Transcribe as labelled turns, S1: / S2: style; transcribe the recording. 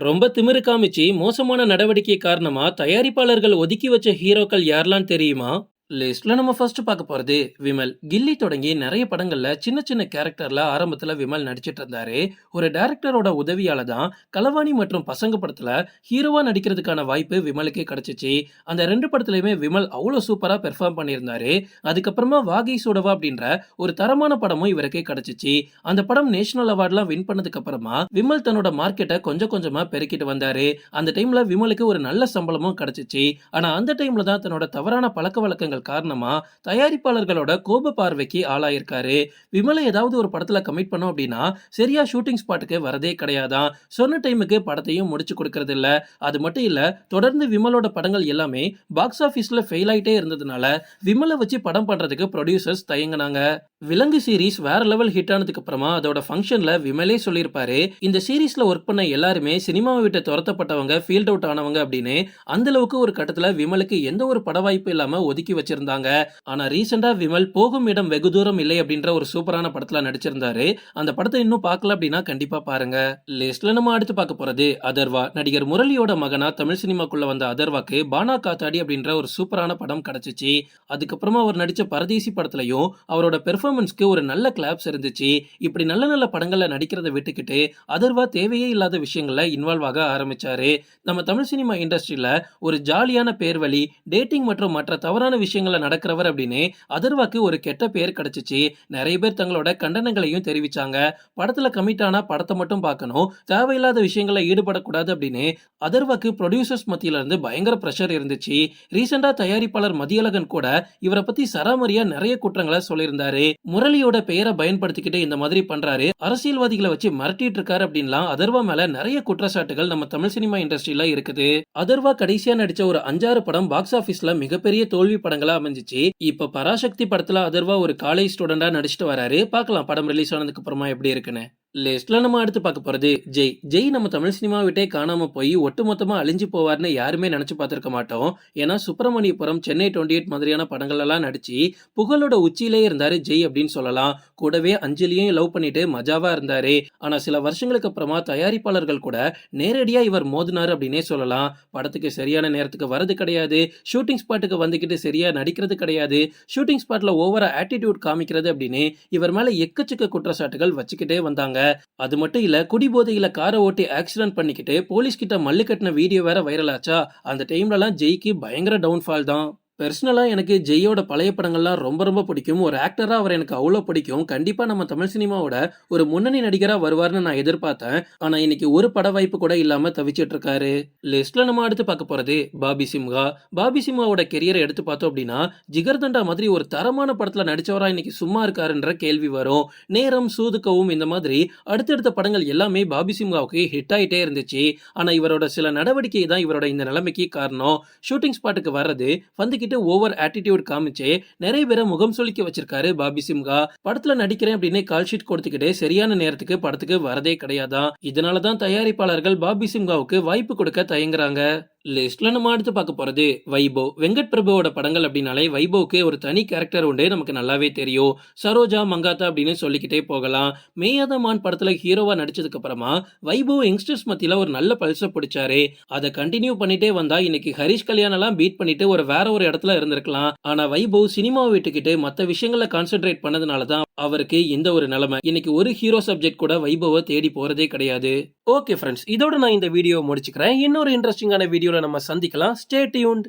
S1: ரொம்ப திமிரு காமிச்சு மோசமான நடவடிக்கை காரணமா தயாரிப்பாளர்கள் ஒதுக்கி வச்ச ஹீரோக்கள் யாரெல்லாம் தெரியுமா? லிஸ்ட்ல நம்ம ஃபர்ஸ்ட் பார்க்க போறது விமல். கில்லி தொடங்கி நிறைய படங்கள்ல சின்ன சின்ன கேரக்டர்ல ஆரம்பத்துல விமல் நடிச்சிட்டு இருந்தாரு. ஒரு டேரக்டரோட உதவியால தான் களவாணி மற்றும் பசங்க படத்துல ஹீரோவா நடிக்கிறதுக்கான வாய்ப்பு விமலுக்கே கிடைச்சிச்சு. அந்த ரெண்டு படத்துலயுமே விமல் அவ்வளோ சூப்பரா பெர்ஃபார்ம் பண்ணியிருந்தாரு. அதுக்கப்புறமா வாகை சூடவா அப்படின்ற ஒரு தரமான படமும் இவருக்கே கிடைச்சிச்சு. அந்த படம் நேஷனல் அவார்ட்லாம் வின் பண்ணதுக்கு அப்புறமா விமல் தன்னோட மார்க்கெட்டை கொஞ்சம் கொஞ்சமா பெருக்கிட்டு வந்தாரு. அந்த டைம்ல விமலுக்கு ஒரு நல்ல சம்பளமும் கிடைச்சிச்சு. ஆனா அந்த டைம்ல தான் தன்னோட தவறான பழக்க வழக்கங்கள் காரணமா தயாரிப்பாளர்களோட கோப பார்வைக்கு ஆளாயிருக்காரு. விமலை ஏதாவது ஒரு படத்துல கமிட் பண்ணோம் அப்படின்னா சரியா ஷூட்டிங் ஸ்பாட்டுக்கு வரதே கிடையாதான். சொன்ன டைமுக்கு படத்தையும் முடிச்சு கொடுக்கறது இல்ல அது மட்டும் இல்ல தொடர்ந்து விமலோட படங்கள் எல்லாமே பாக்ஸ் ஆபீஸ்ல ஃபெயில் ஆயிட்டே இருந்ததுனால விமலை வச்சு படம் பண்றதுக்கு ப்ரொடியூசர்ஸ் தயங்குனாங்க. விலங்கு சீரிஸ் வேற லெவல் ஹிட் ஆனதுக்கு அப்புறமா அதோட ஃபங்க்ஷன்ல விமலே சொல்லியிருப்பாரு. இந்த சீரீஸ்ல ஒர்க் பண்ண எல்லாருமே சினிமாவை விட்டு துரத்தப்பட்டவங்க ஃபீல்ட் அவுட் ஆனவங்க அப்படின்னு அந்த அளவுக்கு ஒரு கட்டத்துல விமலுக்கு எந்த ஒரு பட வாய்ப்பு இல்லாம ஒதுக்கி வச்சிருந்தாங்க. ஆனா ரீசெண்டா விமல் போகும் இடம் வெகு தூரம் இல்லை அப்படின்ற ஒரு சூப்பரான படத்துல நடிச்சிருந்தாரு. அந்த படத்தை இன்னும் பார்க்கல அப்படின்னா கண்டிப்பா பாருங்க. லிஸ்ட்ல நம்ம அடுத்து பார்க்க போறது அதர்வா. நடிகர் முரளியோட மகனா தமிழ் சினிமாக்குள்ள வந்த அதர்வாக்கு பானா காத்தாடி அப்படின்ற ஒரு சூப்பரான படம் கிடைச்சிச்சு. அதுக்கப்புறமா அவர் நடிச்ச பரதேசி படத்துலயும் அவரோட பெர்ஃபார்ம் பெர்ஃபார்மன்ஸ்க்கு ஒரு நல்ல கிளாப்ஸ் இருந்துச்சு. இப்படி நல்ல நல்ல படங்களில் நடிக்கிறத விட்டுக்கிட்டு அதர்வா தேவையே இல்லாத விஷயங்களில் இன்வால்வ் ஆக ஆரம்பிச்சாரு. நம்ம தமிழ் சினிமா இண்டஸ்ட்ரியில் ஒரு ஜாலியான பேர் வழி டேட்டிங் மற்றும் மற்ற தவறான விஷயங்களை நடக்கிறவர் அப்படின்னு அதர்வாக்கு ஒரு கெட்ட பேர் கிடச்சிச்சு. நிறைய பேர் தங்களோட கண்டனங்களையும் தெரிவிச்சாங்க. படத்தில் கமிட் படத்தை மட்டும் பார்க்கணும். தேவையில்லாத விஷயங்களில் ஈடுபடக்கூடாது அப்படின்னு அதர்வாக்கு ப்ரொடியூசர்ஸ் மத்தியிலிருந்து பயங்கர ப்ரெஷர் இருந்துச்சு. ரீசெண்டாக தயாரிப்பாளர் மதியழகன் கூட இவரை பற்றி சராமரியாக நிறைய குற்றங்களை சொல்லியிருந்தாரு. முரளியோட பெயரை பயன்படுத்திக்கிட்டு இந்த மாதிரி பண்றாரு. அரசியல்வாதிகளை வச்சு மிரட்டிட்டு இருக்காரு அப்படின்லாம் அதர்வா மேல நிறைய குற்றச்சாட்டுகள் நம்ம தமிழ் சினிமா இண்டஸ்ட்ரியில இருக்குது. அதர்வா கடைசியா நடிச்ச ஒரு அஞ்சாறு படம் பாக்ஸ் ஆபீஸ்ல மிகப்பெரிய தோல்வி படங்களா அமைஞ்சிச்சு. இப்ப பராசக்தி படத்துல அதர்வா ஒரு காலேஜ் ஸ்டூடெண்டா நடிச்சிட்டு வராரு. பார்க்கலாம் படம் ரிலீஸ் ஆனதுக்கு அப்புறமா எப்படி இருக்குன்னு. லிஸ்ட்ல நம்ம அடுத்து பார்க்க போறது ஜெய். ஜெய் நம்ம தமிழ் சினிமா விட்டே காணாம போய் ஒட்டுமொத்தமா அழிஞ்சு போவார்னு யாருமே நினைச்சு பார்த்திருக்க மாட்டோம். ஏன்னா சுப்பிரமணியபுரம் சென்னை டுவெண்ட்டி எயிட் மாதிரியான படங்கள் எல்லாம் நடிச்சு புகழோட உச்சியிலே இருந்தாரு ஜெய் அப்படின்னு சொல்லலாம். கூடவே அஞ்சலியும் லவ் பண்ணிட்டு மஜாவா இருந்தாரு. ஆனா சில வருஷங்களுக்கு அப்புறமா தயாரிப்பாளர்கள் கூட நேரடியா இவர் மோதினார் அப்படின்னே சொல்லலாம். படத்துக்கு சரியான நேரத்துக்கு வரது கிடையாது. ஷூட்டிங் ஸ்பாட்டுக்கு வந்துக்கிட்டு சரியா நடிக்கிறது கிடையாது. ஷூட்டிங் ஸ்பாட்ல ஓவரா ஆட்டிடியூட் காமிக்கிறது அப்படின்னு இவர் மேல எக்கச்சக்க குற்றச்சாட்டுகள் வச்சுக்கிட்டே வந்தாங்க. அது மட்டும் இல்ல குடிபோதையில காரை ஓட்டி ஆக்சிடென்ட் பண்ணிக்கிட்டு போலீஸ் கிட்ட மல்லு கட்டின வீடியோ வேற வைரல் ஆச்சா? அந்த டைம்லலாம் ஜெய்க்கு பயங்கர டவுன்ஃபால் தான். பர்சனலாக எனக்கு ஜெய்யோட பழைய படங்கள்லாம் ரொம்ப ரொம்ப பிடிக்கும். ஒரு ஆக்டராக அவர் எனக்கு அவ்வளோ பிடிக்கும். கண்டிப்பாக நம்ம தமிழ் சினிமாவோட ஒரு முன்னணி நடிகராக வருவார்னு நான் எதிர்பார்த்தேன். ஆனால் இன்னைக்கு ஒரு பட வாய்ப்பு கூட இல்லாமல் தவிச்சிட்டு இருக்காரு லிஸ்ட்ல நம்ம அடுத்து பார்க்க போகிறது பாபி சிம்ஹா. பாபி சிம்ஹாவோட கெரியரை எடுத்து பார்த்தோம் அப்படின்னா ஜிகர்தண்டா மாதிரி ஒரு தரமான படத்தில் நடித்தவராக இன்னைக்கு சும்மா இருக்காருன்ற கேள்வி வரும். நேரம் சூதுக்கவும் இந்த மாதிரி அடுத்தடுத்த படங்கள் எல்லாமே பாபி சிம்ஹாவுக்கு ஹிட் ஆகிட்டே இருந்துச்சு. ஆனால் இவரோட சில நடவடிக்கை தான் இவரோட இந்த நிலைமைக்கு காரணம். ஷூட்டிங் ஸ்பாட்டுக்கு வர்றது வந்துக்கிட்டு ஓவர் ஆட்டிடியூட் காமிச்சு நிறைய பேரை முகம் சுளிக்க வச்சிருக்காரு பாபி சிம்ஹா படத்துல நடிக்கிறேன் அப்படின்னு கால் ஷீட் கொடுத்துக்கிட்டு சரியான நேரத்துக்கு படத்துக்கு வரதே கிடையாதான் இதனாலதான் தயாரிப்பாளர்கள் பாபி சிம்ஹாவுக்கு வாய்ப்பு கொடுக்க தயங்குறாங்க. லிஸ்ட்ல நம்ம அடுத்து பார்க்க போறது வைபவ். வெங்கட் பிரபுவோட படங்கள் அப்படின்னாலே வைபவ்க்கு ஒரு தனி கேரக்டர் உண்டு நமக்கு நல்லாவே தெரியும். சரோஜா மங்காத்தா அப்படின்னு சொல்லிக்கிட்டே போகலாம். மேயாத மான் படத்துல ஹீரோவா நடிச்சதுக்கு அப்புறமா வைபவ் யங்ஸ்டர்ஸ் மத்தியில ஒரு நல்ல பல்ச பிடிச்சாரு. அதை கண்டினியூ பண்ணிட்டே வந்தா இன்னைக்கு ஹரிஷ் கல்யாணம் எல்லாம் பீட் பண்ணிட்டு ஒரு வேற ஒரு இடத்துல இருந்திருக்கலாம். ஆனா வைபவ் சினிமாவை விட்டுக்கிட்டு மத்த விஷயங்கள கான்சென்ட்ரேட் பண்ணதுனால தான் அவருக்கு இந்த ஒரு நிலைமை. இன்னைக்கு ஒரு ஹீரோ சப்ஜெக்ட் கூட வைபவ தேடி போறதே கிடையாது. ஓகே ஃப்ரெண்ட்ஸ் இதோட நான் இந்த வீடியோ முடிச்சுக்கிறேன். இன்னொரு இன்ட்ரெஸ்டிங்கான வீடியோவில் நம்ம சந்திக்கலாம். Stay tuned